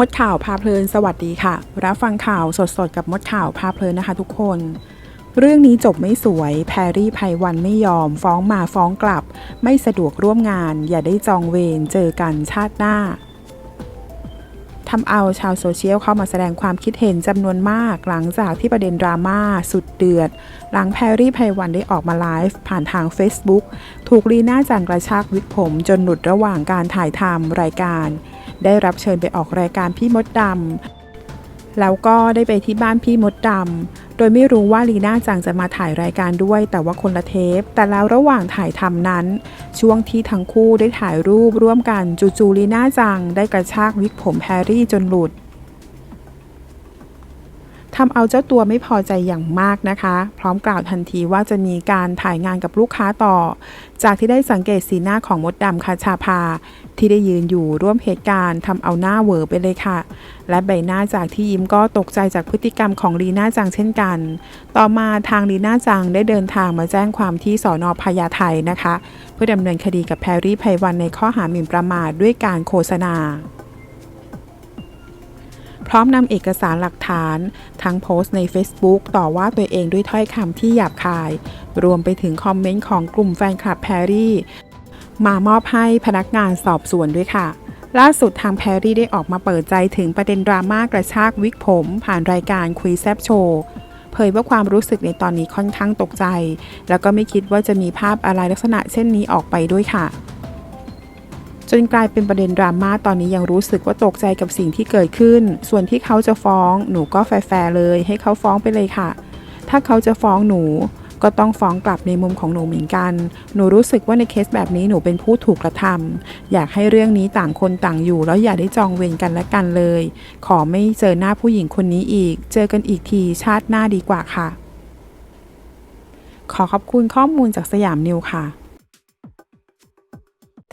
มดข่าวพาเพลินสวัสดีค่ะ รับฟังข่าวสดๆ กับมดข่าวพาเพลินนะคะทุกคน เรื่องนี้จบไม่สวย แพรรี่ไพวันไม่ยอม ฟ้องมาฟ้องกลับ ไม่สะดวกร่วมงาน อย่าได้จองเวรเจอกันชาติหน้าทำเอาชาวโซเชียลเข้ามาแสดงความคิดเห็นจำนวนมาก หลังจากที่ประเด็นดราม่าสุดเดือด หลังแพรรี่ไพวันได้ออกมาไลฟ์ผ่านทาง Facebook ถูกลีน่าจังกระชากวิกผมจนหลุดระหว่างการถ่ายทำรายการ ได้รับเชิญไปออกรายการพี่มดดำแล้วก็ได้ไปที่บ้านพี่มดดำโดยไม่รู้ว่าลีน่าจังจะมาถ่ายรายการด้วย แต่ว่าคนละเทป แต่แล้วระหว่างถ่ายทำนั้น ช่วงที่ทั้งคู่ได้ถ่ายรูปร่วมกันจูจูลีน่าจัง ได้กระชากวิกผมแฮร์รี่จนหลุด ทำเอาเจ้าตัวไม่พอใจอย่างมากนะคะ พร้อมกล่าวทันทีว่าจะมีการถ่ายงานกับลูกค้าต่อ จากที่ได้สังเกตสีหน้าของมดดำคาชาภาที่ได้ยืนอยู่ร่วมเหตุการณ์ทำเอาหน้าเวอไปเลยค่ะ และใบหน้าจากที่ยิ้มก็ตกใจจากพฤติกรรมของลีน่าจังเช่นกัน ต่อมาทางลีน่าจังได้เดินทางมาแจ้งความที่สอนอพญาไทนะคะ เพื่อดำเนินคดีกับแพรรี่ไพวันในข้อหาหมิ่นประมาทด้วยการโฆษณา พร้อมนำเอกสารหลักฐาน ทั้งโพสต์ใน Facebook ต่อว่าตัวเองด้วยถ้อยคำที่หยาบคาย รวมไปถึงคอมเมนต์ของกลุ่มแฟนคลับแพรรี่ มามอบให้พนักงานสอบสวนด้วยค่ะ ล่าสุดทางแพรรี่ได้ออกมาเปิดใจถึงประเด็นดราม่ากระชากวิกผม ผ่านรายการคุยแซบโชว์เผยว่าความรู้สึกในตอนนี้ค่อนข้างตกใจ แล้วก็ไม่คิดว่าจะมีภาพอะไรลักษณะเช่นนี้ออกไปด้วยค่ะ จนกลายเป็นประเด็นดราม่าตอนนี้ยังรู้สึกว่าตกใจกับสิ่งที่เกิดขึ้น ส่วนที่เขาจะฟ้องหนูก็แฟร์ๆเลย ให้เขาฟ้องไปเลยค่ะ ถ้าเขาจะฟ้องหนูก็ต้องฟ้องกลับในมุมของหนูเหมือนกัน หนูรู้สึกว่าในเคสแบบนี้หนูเป็นผู้ถูกกระทำอยากให้เรื่องนี้ต่างคนต่างอยู่ แล้วอย่าได้จองเวรกันและกันเลย ขอไม่เจอหน้าผู้หญิงคนนี้อีก เจอกันอีกทีชาติหน้าดีกว่าค่ะ ขอขอบคุณข้อมูลจากสยามนิวค่ะ